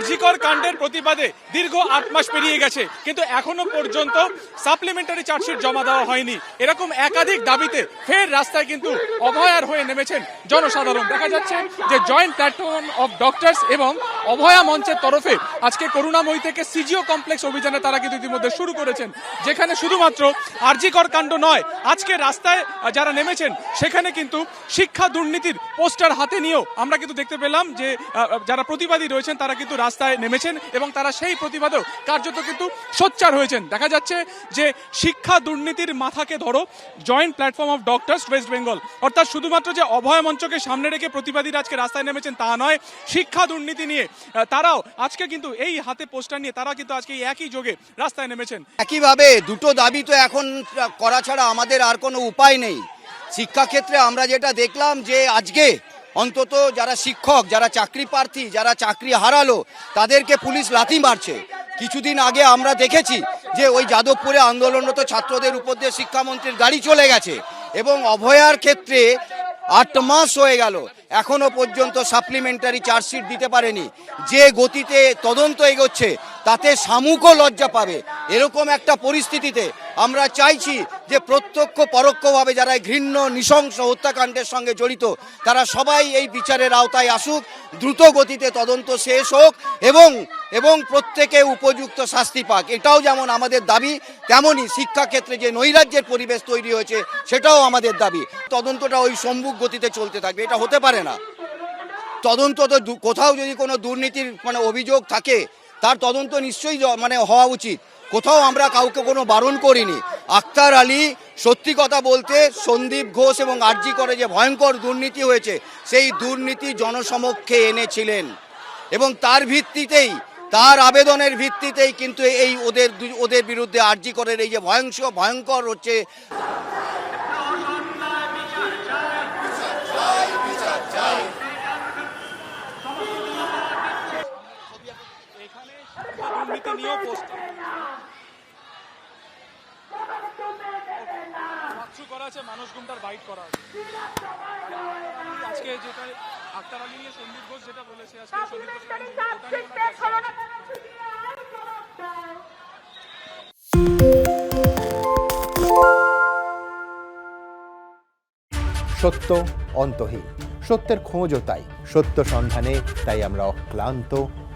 আরজিকর কাণ্ডের প্রতিবাদে দীর্ঘ আট মাস পেরিয়ে গেছে। কিন্তু এখনও পর্যন্ত সাপ্লিমেন্টারি চার্জশিট জমা দেওয়া হয়নি। এরকম একাধিক দাবিতে ফের রাস্তায় কিন্তু অভয়ার হয়ে নেমেছেন জনসাধারণ। দেখা যাচ্ছে যে জয়েন্ট প্ল্যাটফর্ম অফ ডক্টরস এবং অভয়া মঞ্চের তরফে আজকে করুণাময়ী থেকে সিজিও কমপ্লেক্স অভিযানে তারা কিন্তু ইতিমধ্যে শুরু করেছেন, যেখানে শুধুমাত্র আরজিকর কাণ্ড নয়, আজকে রাস্তায় যারা নেমেছেন, সেখানে কিন্তু শিক্ষা দুর্নীতির পোস্টার হাতে নিয়েও আমরা কিন্তু দেখতে পেলাম যে যারা প্রতিবাদী রয়েছেন, তারা কিন্তু রাস্তায় নেমেছেন এবং তারা সেই প্রতিবাদেও কার্যত কিন্তু সোচ্চার হয়েছেন। দেখা যাচ্ছে যে শিক্ষা দুর্নীতির মাথাকে ধরো joint platform of doctors West Bengal অর্থাৎ শুধুমাত্র যে অভয় মঞ্চকে সামনে রেখে প্রতিবাদীরা আজকে রাস্তায় নেমেছেন তা নয়, শিক্ষা দুর্নীতি নিয়ে। তারাও আজকে কিন্তু এই হাতে পোস্টার নিয়ে তারা কিন্তু আজকে একই যোগে রাস্তায় নেমেছেন। একইভাবে দুটো দাবি তো এখন করা ছাড়া আমাদের আর কোনো উপায় নেই। শিক্ষাক্ষেত্রে আমরা যেটা দেখলাম যে আজকে অন্তত যারা শিক্ষক, যারা চাকরি প্রার্থী, যারা চাকরি হারালো, তাদেরকে পুলিশ লাথি মারছে। কিছুদিন আগে আমরা দেখেছি যে ওই যাদবপুরে আন্দোলনরত ছাত্রদের উপর দিয়ে শিক্ষামন্ত্রীর গাড়ি চলে গেছে এবং অভয়ার ক্ষেত্রে আট মাস হয়ে গেল, এখনও পর্যন্ত সাপ্লিমেন্টারি চার্জশিট দিতে পারেনি। যে গতিতে তদন্ত এগোচ্ছে তাতে শামুকও লজ্জা পাবে। এরকম একটা পরিস্থিতিতে আমরা চাইছি যে প্রত্যক্ষ পরোক্ষভাবে যারা ঘৃণ্য, নৃশংস হত্যাকাণ্ডের সঙ্গে জড়িত, তারা সবাই এই বিচারের আওতায় আসুক, দ্রুত গতিতে তদন্ত শেষ হোক এবং এবং প্রত্যেকে উপযুক্ত শাস্তি পাক। এটাও যেমন আমাদের দাবি, তেমনই শিক্ষাক্ষেত্রে যে নৈরাজ্যের পরিবেশ তৈরি হয়েছে, সেটাও আমাদের দাবি। তদন্তটা ওই সম্মুখ গতিতে চলতে থাকবে, এটা হতে পারে না। তদন্ত তো কোথাও যদি কোনো দুর্নীতির মানে অভিযোগ থাকে তার তদন্ত নিশ্চয়ই মানে হওয়া উচিত। কোথাও আমরা কাউকে কোনো বারণ করিনি। আক্তার আলী সত্যি কথা বলতে সন্দীপ ঘোষ এবং আরজি করে যে ভয়ঙ্কর দুর্নীতি হয়েছে, সেই দুর্নীতি জনসমক্ষে এনেছিলেন। এবং তার ভিত্তিতেই, তার আবেদনের ভিত্তিতেই কিন্তু এই ওদের ওদের বিরুদ্ধে আরজি করের এই যে ভয়ংস ভয়ঙ্কর হচ্ছে দুর্নীতি নিয়েও পোস্টার মাকসু করা আছে মানুষ গুমটার বাইট করা আছে আজকে যেটা আক্তার আলী নিয়ে সন্দীপ ঘোষ যেটা বলেছে আজকে সন্দীপ ঘোষ সত্য অন্তহীন। সত্যের খোঁজও তাই সত্য সন্ধানে তাই আমরা অক্লান্ত